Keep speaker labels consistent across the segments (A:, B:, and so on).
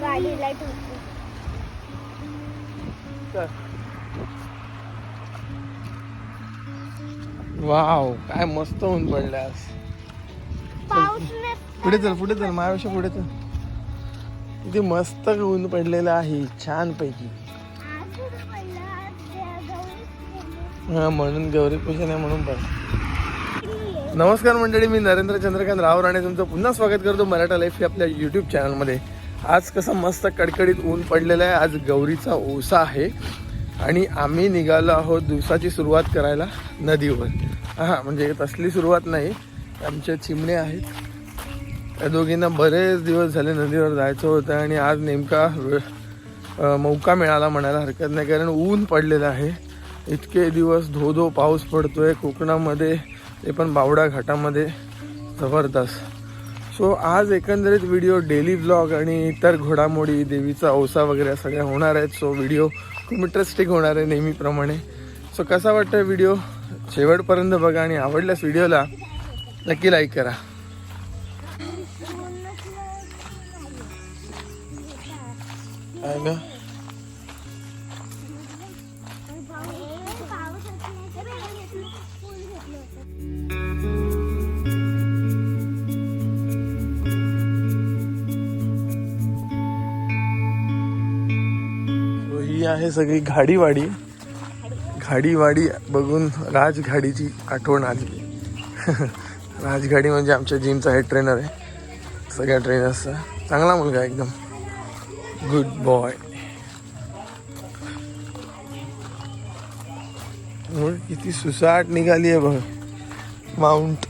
A: गाडीला
B: वाव काय मस्त ऊन पडलं आज.
A: पाऊस नाही.
B: पुढे चल पुढे चल माझ्यापेक्षा पुढे चल. किती मस्त ऊन पडलेलं आहे छान पैकी. हा म्हणून गौरी पूजन आहे म्हणून पण? नमस्कार मंडळी मी नरेंद्र चंद्रकांत राव राणे तुमचं पुन्हा स्वागत करतो मराठा लाईफ आपल्या यूट्यूब चॅनलमध्ये आज कसं मस्त कडकडीत ऊन पडलेलं आहे. आज गौरीचा ओसा आहे. आणि आम्ही निघालो आहोत दिवसाची सुरुवात करायला नदीवर. हां म्हणजे तसली सुरुवात नाही. आमचे चिमणे आहेत. त्या दोघींना बरेच दिवस झाले नदीवर जायचं होतं आणि आज नेमका वेळ मौका मिळाला म्हणायला हरकत नाही. कारण ऊन पडलेलं आहे. इतके दिवस धो धो पाऊस पडतोय. कोकणामध्ये ते पण बावडा घाटामध्ये. जबरदस्त. सो आज एकंदरीत व्हिडिओ डेली ब्लॉग आणि इतर घोडामोडी देवीचा ओसा वगैरे सगळ्या होणार आहेत. सो व्हिडिओ खूप इंटरेस्टिंग होणार आहे नेहमीप्रमाणे. सो कसा वाटतं व्हिडिओ शेवटपर्यंत बघा आणि आवडल्यास व्हिडिओला नक्की लाईक करा. ना? आहे सगळी घाडीवाडी. घाडीवाडी बघून राजघाडीची आठवण आली. राजगाडी म्हणजे आमच्या जिमचा हेड ट्रेनर आहे. सगळ्या ट्रेनर्सचा चांगला मुलगा एकदम. गुड बॉय किती सुसाट निघाली आहे बघ. माउंट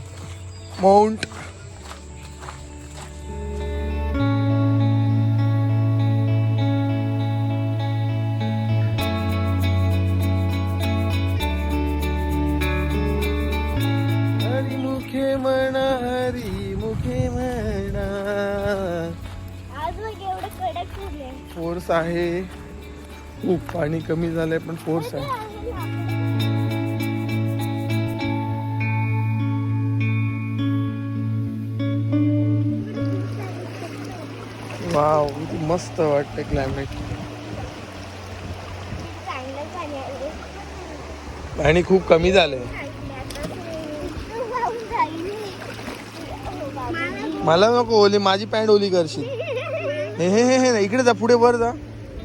B: माउंट म्हणा हरी मुखे म्हणा फोर्स आहे. खूप पाणी कमी झालंय पण फोर्स आहे. वाव मस्त वाटतं क्लायमेट.
A: पाणी
B: खूप कमी झालंय
A: तू वाहून जाईल. मला
B: नको ओली माझी पॅन्ट ओली करशील. हे हे हे हे इकडे जा पुढे वर जा.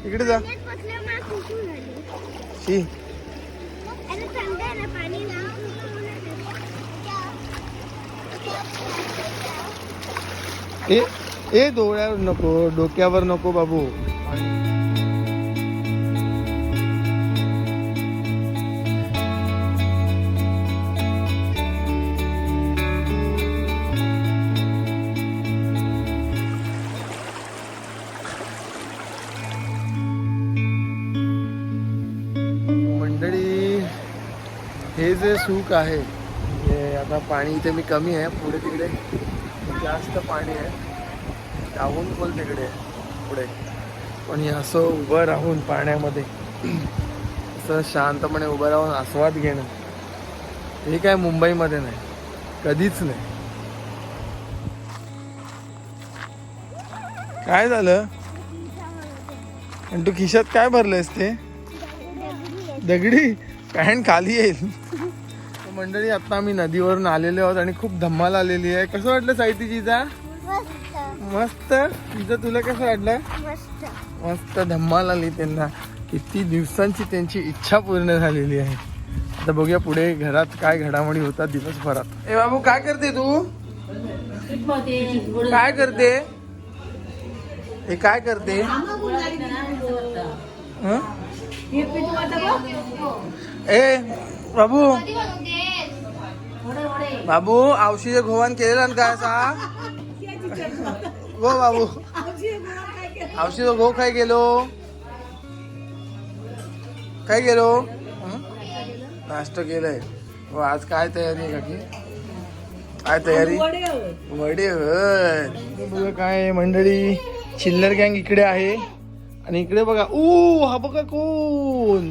B: इकडे जा. शी. ए ए डोळ्यावर नको डोक्यावर नको बाबू. सुख आहे. हे आता पाणी इथे मी कमी आहे पुढे तिकडे जास्त पाणी आहे. त्याहून खोल तिकडे आहे, पुढे. पण हे असं उभं राहून पाण्यामध्ये असं शांतपणे उभं राहून आस्वाद घेणं हे काय मुंबईमध्ये नाही. कधीच नाही. काय झालं? आणि तू खिशात काय भरलंयस ते? दगडी? पॅन्ट खाली येईल. मंडळी आता आम्ही नदीवरून आलेलो आहोत आणि खूप धम्माल आलेली आहे. कसं वाटलं साहित्यजीचा
A: मस्त.
B: मस्त? तिचं तुला कसं वाटलं?
A: मस्त.
B: धम्माल आली त्यांना. किती दिवसांची त्यांची इच्छा पूर्ण झालेली आहे. आता बघूया पुढे घरात काय घडामोडी होतात दिवसभरात. ए बाबू काय करते तू? काय करते? हे काय करते? ए बाबू बाबू औषध घोवान केलेला ना काय असा? गो बाबू. औषध घो काय गेलो. काय गेलो. नाश्ता केलंय. हो, आज काय तयारी का काकी? काय तयारी? वडे बघा काय मंडळी. चिल्लर गँग इकडे आहे. आणि इकडे बघा ऊ हा बघा कोण.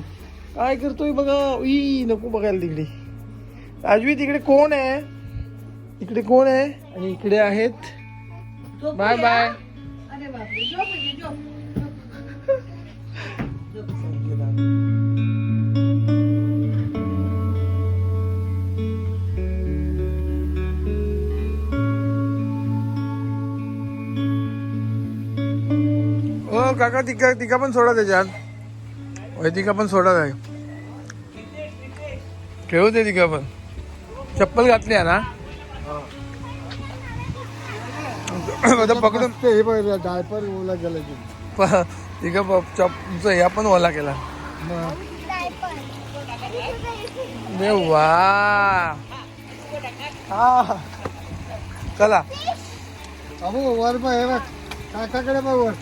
B: काय करतोय बघा? उई नको बघायला तिकडे. राजवी तिकडे कोण आहे? इकडे कोण आहे? आणि इकडे आहेत? बाय बाय ओ काका तिका तिका पण सोडा त्याच्यात. तिका पण सोडा आहे ठेवू दे तिका पण. चप्पल घातली आहे ना? आता पकडून
C: ते हे बघ डायपर ओला गेला की
B: प- तिका प- चप या पण ओला केला.
C: मग.
B: वा.
C: हा.
B: चला.
C: अबो वर बघ हे बघ. काकाकडे बघ वर.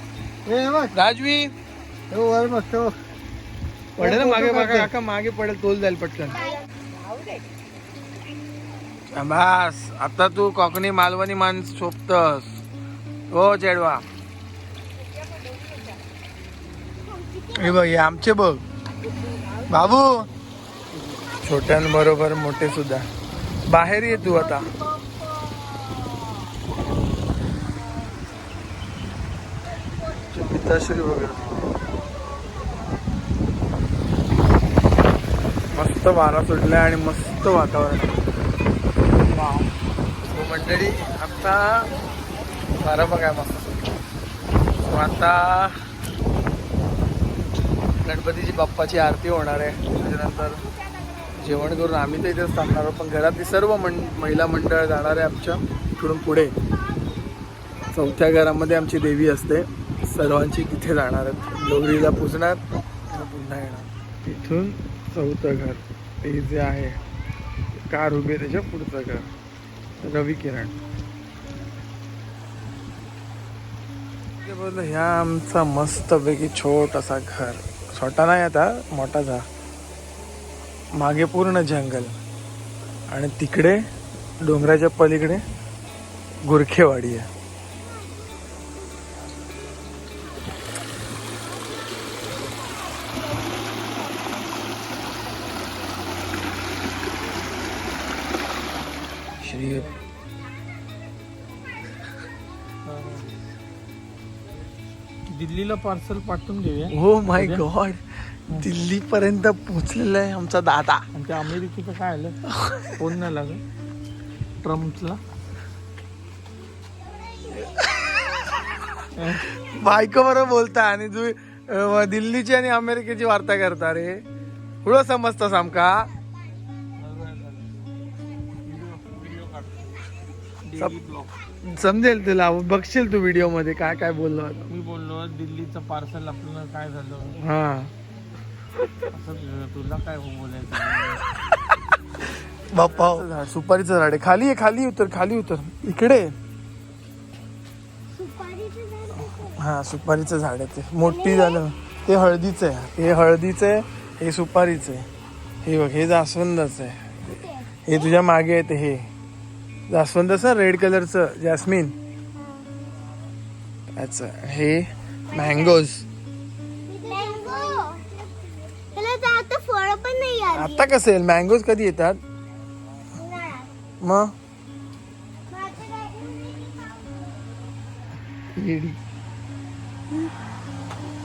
C: हे बघ.
B: राजवी.
C: हे वर बघ तो
B: पडेल ना मागे मागे काका मागे पडेल तोल जाईल पटकन. बस. आता तू कोकणी मालवणी माणूस सोपतस. हो चेडवा. हे बघ हे आमचे बघ. बाबू. छोट्यांबरोबर मोठे सुद्धा. बाहेर ये तू आता. पिताश्री वगैरे मस्त वारा सुटलाय आणि मस्त वातावरण. मंडळी आता वारा बघा मस्त आता गणपतीची बाप्पाची आरती होणार आहे. त्याच्यानंतर जेवण करून आम्ही तर इथेच थांबणार आहोत पण घरातली सर्व मं महिला मंडळ जाणार आहे आमच्या इकडून पुढे. चौथ्या घरामध्ये आमची देवी असते. सर्वांची तिथे जाणार आहेत. गौरीला पुजणार पुन्हा येणार. तिथून चौथं घर. ते जे आहे कार उभे त्याच्या पुढचं घर. रवी किरण. बोललं ह्या आमचा मस्तपैकी छोटासा घर. छोटा नाही आता मोठा झा मागे पूर्ण जंगल. आणि तिकडे डोंगराच्या पलीकडे गुरखेवाडी आहे. श्री
C: दिल्लीला पार्सल पाठवून देऊया.
B: हो माय गॉड दिल्ली पर्यंत पोहोचलेला आहे आमचा दादा.
C: आणि त्या अमेरिकेचं काय आलं? फोन नाही लागत. ट्रम्पला.
B: बायको बरोबर बोलता आणि तू अं, दिल्लीची आणि अमेरिकेची वार्ता करता रे. पुढं समजतस आमका. समजेल तुला बघशील तू व्हिडिओमध्ये काय काय बोललो
C: मी बोललो दिल्लीचं पार्सल आपलं काय झालं?
B: हा.
C: असं तुला काय बोलायचं?
B: बाप्पा सुपारीचं झाड आहे. खाली आहे खाली उतर खाली उतर. इकडे? हा सुपारीचं झाड आहे ते. मोठी झालं. ते हळदीचं आहे. हे हळदीचं आहे हे सुपारीचं आहे. हे बघ हे जास्वंदाचं आहे? हे तुझ्या मागे आहे ते हे. जास्वंदाचं रेड कलरचं जॅस्मिन त्याचं हे मँगोज
A: आता
B: कसं येईल? मँगोज कधी येतात. मग?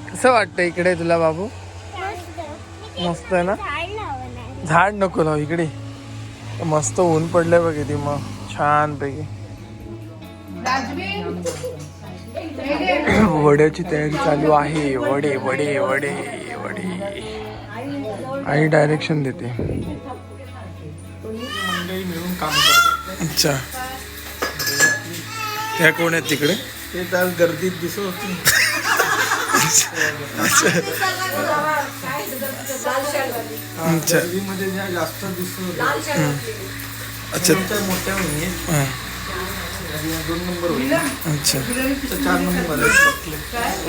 B: कसं वाटतं इकडे तुला बाबू?
A: मस्त.
B: आहे ना?
A: झाड
B: नको लाव इकडे. मस्त ऊन पडलंय बघ इथे मग. छान पैकी. वड्याची तयारी चालू आहे. वडे वडे वडे वडे. आई डायरेक्शन देते.
C: मंडळी मिळून काम करतो
B: अच्छा. त्या कोण आहेत तिकडे?
C: ते तर गर्दीत दिसत होती.
B: अच्छा.
C: गर्दीमध्ये ज्या जास्त दिसत
B: अच्छा.
C: मोठ्या होईल.
B: हा,
C: दोन नंबर होईल
B: अच्छा.
C: तर चार नंबर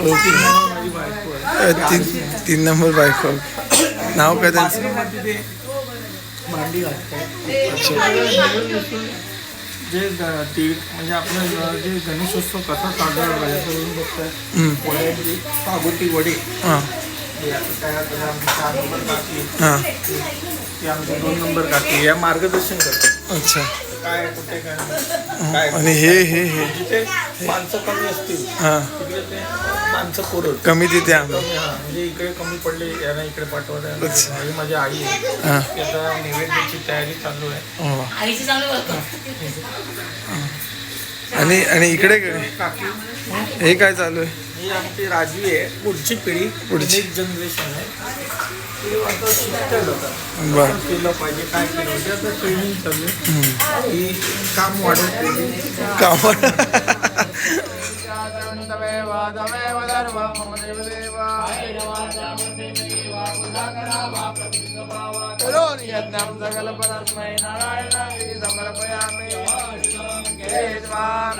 B: ओके. तीन तीन नंबर बायको. नाव काय त्यांचं?
C: भांडी
B: अच्छा.
C: जे ती म्हणजे आपलं जे गणेशोत्सव कसा साजरा करायचा बघतात.
B: हम्म.
C: वड्याची सागोटी वडे.
B: हां
C: आमची दोन नंबर काकी या मार्गदर्शन करतात.
B: अच्छा.
C: काय कुठे काय
B: आणि हे हे हे.
C: जिथे माणसं कमी असतील.
B: हा.
C: तिकडे ते माणसं पुरवत
B: कमी तिथे आम्ही.
C: कमी हा. म्हणजे इकडे कमी पडले यांना इकडे पाठवत आहे
B: अच्छा.
C: ही माझी आई आहे.
B: हा.
C: ती आता नैवेद्याची तयारी चालू आहे.
B: हो.
D: आईची चांगलं बघतो
B: आणि आणि इकडे काय?
C: काकी.
B: हे काय चालू आहे?
C: ही आमची राजवी आहे. पुढची पिढी
B: पुढची.
C: जनरेशन आहे. ती आता शिकते लोकं.
B: बर.
C: काय केलं पाहिजे काय केलं पाहिजे आता ट्रेनिंग चालू आहे. ही काम वाढत गेली
B: వాదనందవే వాదవే వదర్వ. మమ దేవదేవ. కులో నియత్నం సకల పరస్మై నారాయణ.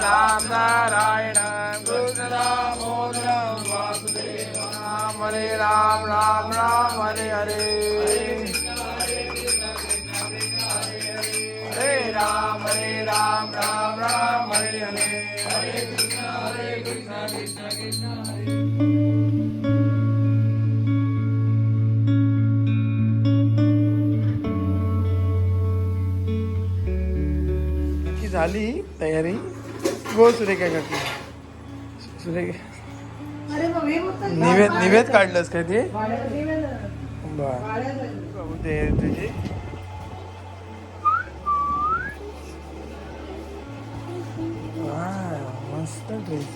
B: రామ రామ రామ రామ రామ राम हरे राम राम राम हरे हरे। हरे कृष्ण हरे कृष्ण कृष्ण कृष्ण हरे। की झाली तयारी? गो सुरेखा काकी. सुरेखा. निवेद निवेद काढलंस काय ते? बर. ते तुझी. मस्त ड्रेस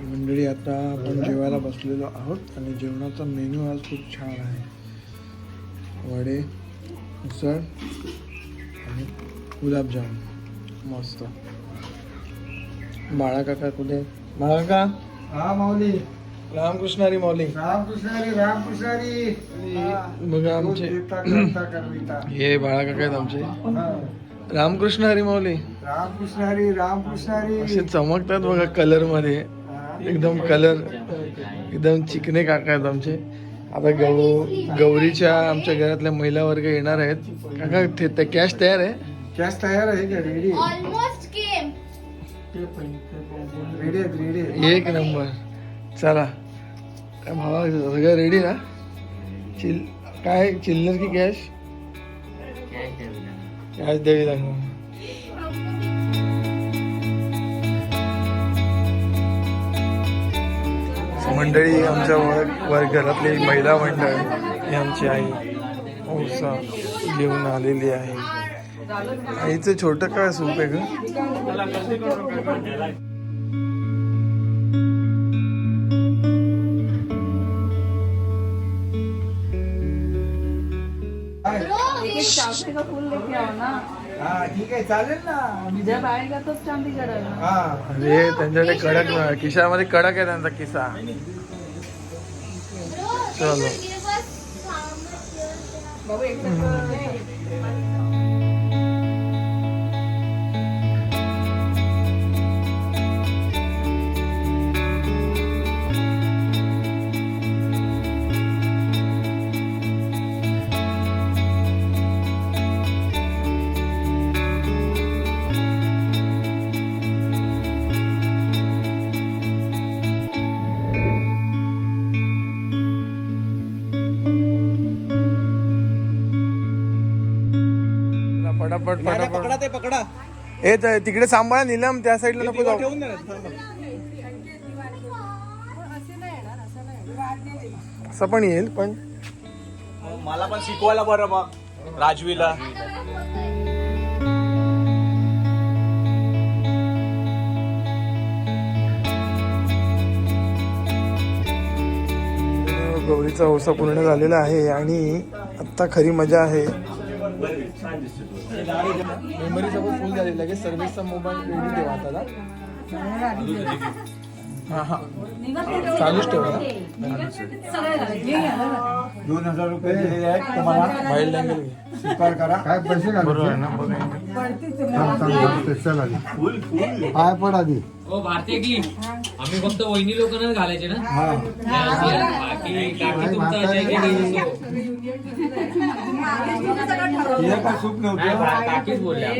B: मंडळी आता आपण जेवायला बसलेलो आहोत आणि जेवणाचा मेन्यू आज खूप छान आहे. वडे उसळ आणि गुलाबजाम. मस्त. बाळा काका कुठे? बाळा काका
C: हा माऊली.
B: रामकृष्णारी माऊली
C: रामकृष्णारी रामकृष्णारी
B: बघा आमचे हे बाळा काका आहेत आमचे. रामकृष्ण हरी माऊली
C: रामकृष्णारी रामकृष्णारी
B: असे चमकतात बघा कलरमध्ये. एकदम कलर एकदम चिकने काका आहेत आमचे. आता गौ गौरीच्या आमच्या घरातल्या महिला वर्ग येणार आहेत. काका ते ते कॅश तयार आहे?
C: गॅस तयार आहे का? रेडी
A: ऑलमोस्ट केम
C: रेडी आहेत रेडी आहे
B: एक नंबर चला. काय भावा सगळं रेडी ना? चिल काय चिल्लर की कॅश कॅश द्यावी लागणार. मंडळी आमच्या वर्ग वर घरातली महिला मंडळ ही आमची आई. औसा घेऊन आलेली आहे. आईचं छोटं काय सूप आहे ग?
D: एक एक चावते का फूल लेके आओ ना.
C: हा ठीक आहे चालेल ना.
D: जब आएगा तो चांदी चढ़ेगा
C: हा.
B: अरे त्यांच्याकडे कडक किशामध्ये कडक आहे त्यांचा किस्सा चलो.
D: बाबू एक
B: पटापट पटापट
C: ते पकडा.
B: ए त- तिकडे सांभाळा निलम त्या साईडला नको जाऊ.
C: ठेवून
B: असं पण येईल पण.
C: मला पण शिकवायला बरं मग राजवीला.
B: गौरीचा ओसा पूर्ण झालेला आहे आणि आता खरी मजा आहे. मेमरी सगळं फुल झाली लगेच सर्विसचा मोबाईल रेडी ठेवा आता. हा हा चालूच ठेवा. ना.
C: दोन हजार रुपये दिलेले आहेत तुम्हाला
B: मोबाईल लँगल.
C: स्वीकार करा. काय पैसे
B: बरोबर आहे ना बघा
C: काय पण आधी.
E: हो भारतीय की. आम्ही फक्त वहिनी लोकांना घालायचे ना.
C: हा.
E: बाकी काकी तुमचं काही काकीच बोलल्या.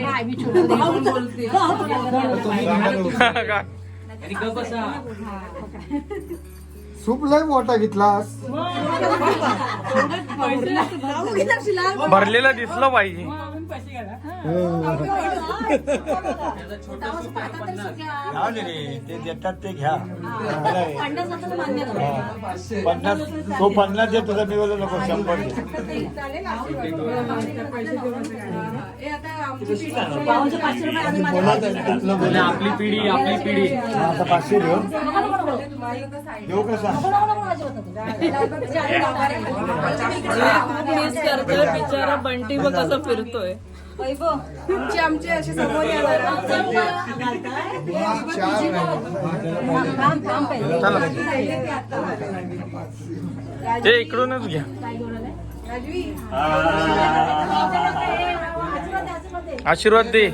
E: Ani ka ba sa?
F: Soup लय मोठा घेतलास.
B: भरलेला दिसलं पाहिजे.
F: ते देतात ते घ्या. पन्नास तो पन्नास दे तुझा मी बोललो नको शंभर
E: आपली पिढी आपली पिढी.
F: आता पाचशे देऊ देऊ कसा
D: मिस करतोय बिचारा बंटी बघ कसं फिरतोय
B: ते इकडूनच घ्या आशीर्वाद दे.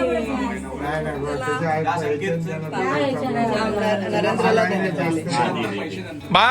F: नाही नाही बरं, त्याचे आहेत
B: बा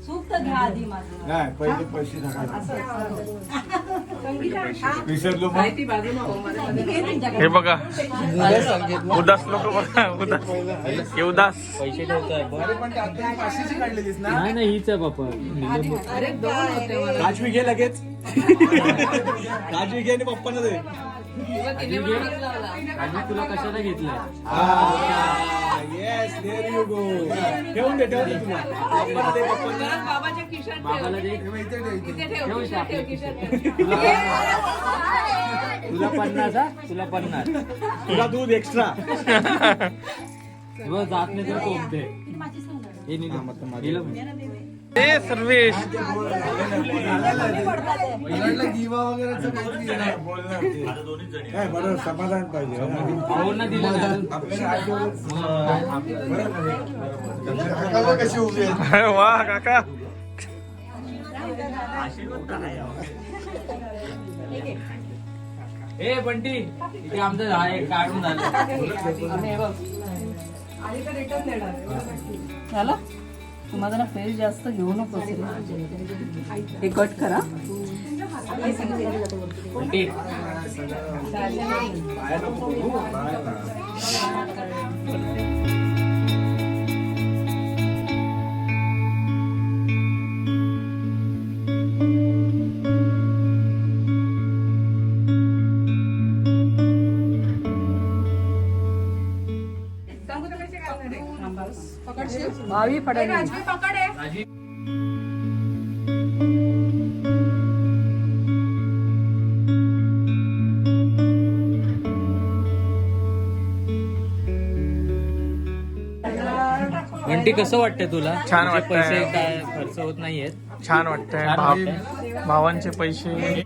F: हे बघ, हा गेला. नाही पहिले पैसे विसरलो मग.
B: हे बघा. उदास लोक बघा. उदास हे उदास.
E: पैसे नाही नाही हीच आहे बापा.
C: पाचवी घे लगेच. पाचवी घे आणि पप्पांना दे.
E: आणि तुला कशाला घेतलंय?
C: येस देर यू गो ठेवून दे ठेवून दे तुला दे
E: बाबाला दे. ठेव. तुला पन्नास हा? तुला पन्नास.
C: तुला दूध एक्स्ट्रा
E: बस जात नाही तर कोणते? हे. गेलं
B: ए सर्वेश.
F: नाही, बरं समाधान पाहिजे.
E: भाऊंना दिलं नाही.
F: काका कशी उभी आहे
B: वा काका.
E: ए बंटी इथे आमचं आहे काढून झालं
D: झालं? तुम्हाला ना फेस जास्त घेऊ नको हे कट करा.
E: बंटी
D: भावी फडणवीस.
E: बंटी कसं वाटतंय तुला?
B: छान
E: म्हणजे
B: वाटतंय.
E: पैसे काय खर्च होत नाहीयेत?
B: छान वाटतंय.
E: छान
B: भाव-
E: वाटतंय.
B: भावांचे पैसे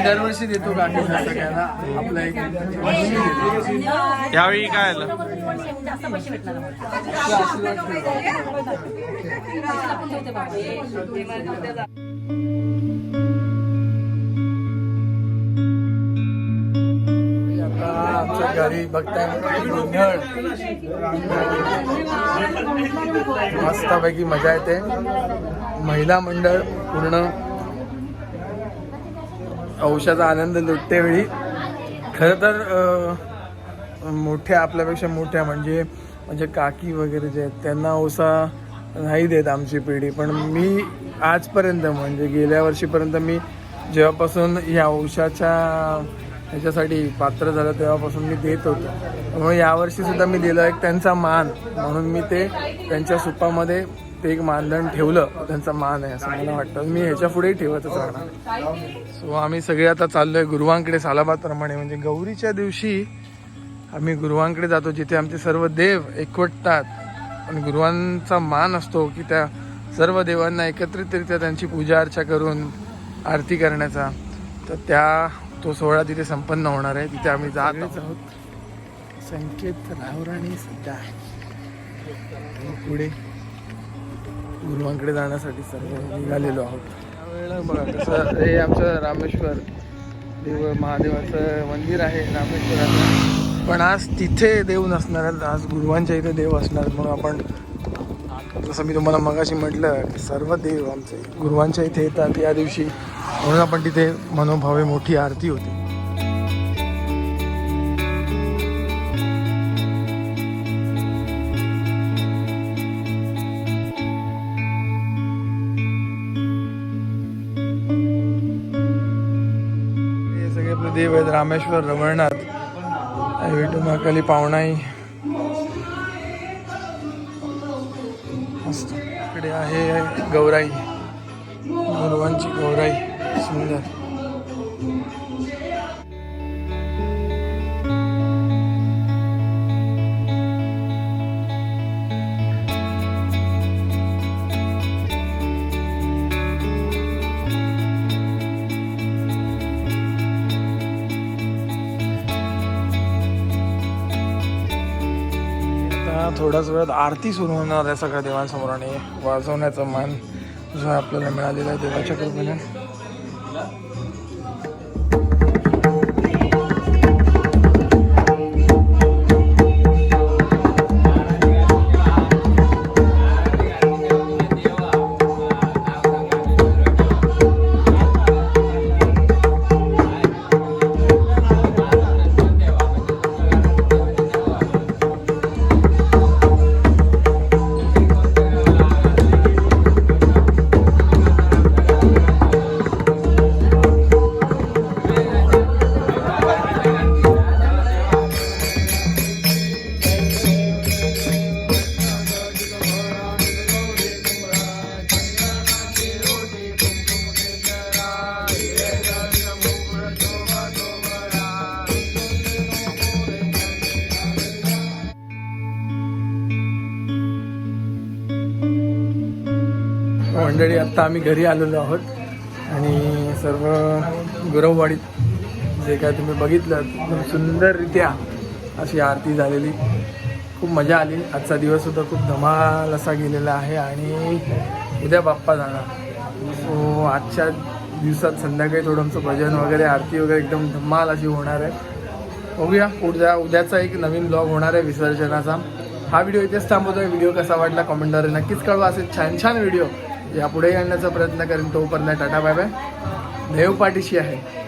C: मी दरवर्षी देतो काका सगळ्यांना. आपला एक
B: यावेळी काय आलं?
C: आता आमच्या घरी बघताय. गोंधळ
B: मस्तपैकी मजा येते. महिला मंडळ पूर्ण औषधाचा आनंद लुटते वेळी. खरं तर मोठ्या आपल्यापेक्षा मोठ्या म्हणजे म्हणजे काकी वगैरे जे आहेत त्यांना ओसा नाही देत आमची पिढी. पण मी आजपर्यंत म्हणजे गेल्या वर्षीपर्यंत मी जेव्हापासून या औषाच्या ह्याच्यासाठी पात्र झालं तेव्हापासून मी देत होतो. त्यामुळे यावर्षीसुद्धा मी दिलं एक त्यांचा मान. म्हणून मी ते त्यांच्या सुपामध्ये ते एक मानधन ठेवलं त्यांचा मान आहे असं मला वाटतं. मी ह्याच्या पुढेही ठेवतच राहणार. सो आम्ही सगळे आता चाललोय गुरुवांकडे सालाबादप्रमाणे म्हणजे गौरीच्या दिवशी आम्ही गुरुवांकडे जातो जिथे आमचे सर्व देव एकवटतात. आणि गुरुवांचा मान असतो की त्या सर्व देवांना एकत्रितरित्या त्यांची पूजा अर्चा करून आरती करण्याचा. तर त्या तो सोहळा तिथे संपन्न होणार आहे. तिथे आम्ही जात आहोत. संकेत राहुराणी सध्या पुढे गुरुवांकडे जाण्यासाठी सर्व निघालेलो आहोत. त्यावेळेला बघा कसं हे आमचं रामेश्वर देव महादेवाचं मंदिर आहे रामेश्वराचं. पण आज तिथे देव नसणार आहेत आज गुरुवांच्या इथे देव असणार. म्हणून आपण जसं मी तुम्हाला मगाशी म्हटलं की सर्व देव आमचे गुरुवांच्या इथे येतात या दिवशी. म्हणून आपण तिथे मनोभावे मोठी आरती होती. रामेश्वर रवळनाथ. विठू महाकाली पावणाई. मस्त. इकडे आहे गौराई. गुरुवांची गौराई. सुंदर. थोड्याच वेळात आरती सुरू होणार आहे सगळ्या देवांसमोर आणि वाजवण्याचं मान जो आपल्याला मिळालेला आहे देवाच्या कृपेने. मंडळी आत्ता आम्ही घरी आलेलो आहोत. आणि सर्व गुरववाडीत जे काय तुम्ही बघितलं एकदम सुंदररित्या अशी आरती झालेली. खूप मजा आली. आजचा दिवससुद्धा खूप धमाल असा गेलेला आहे आणि उद्या बाप्पा जाणार. सो आजच्या दिवसात संध्याकाळी थोडं आमचं भजन वगैरे आरती वगैरे एकदम धमाल अशी होणार आहे. बघूया पुढच्या उद्याचा एक नवीन ब्लॉग होणार आहे विसर्जनाचा. हा व्हिडिओ इथेच थांबवतोय. व्हिडिओ कसा वाटला कॉमेंटद्वारे नक्कीच कळवा. असे छान छान व्हिडिओ यापुढेही आणण्याचा प्रयत्न करेन तोपर्यंत टाटा बाय बाय. देव पाठीशी आहे.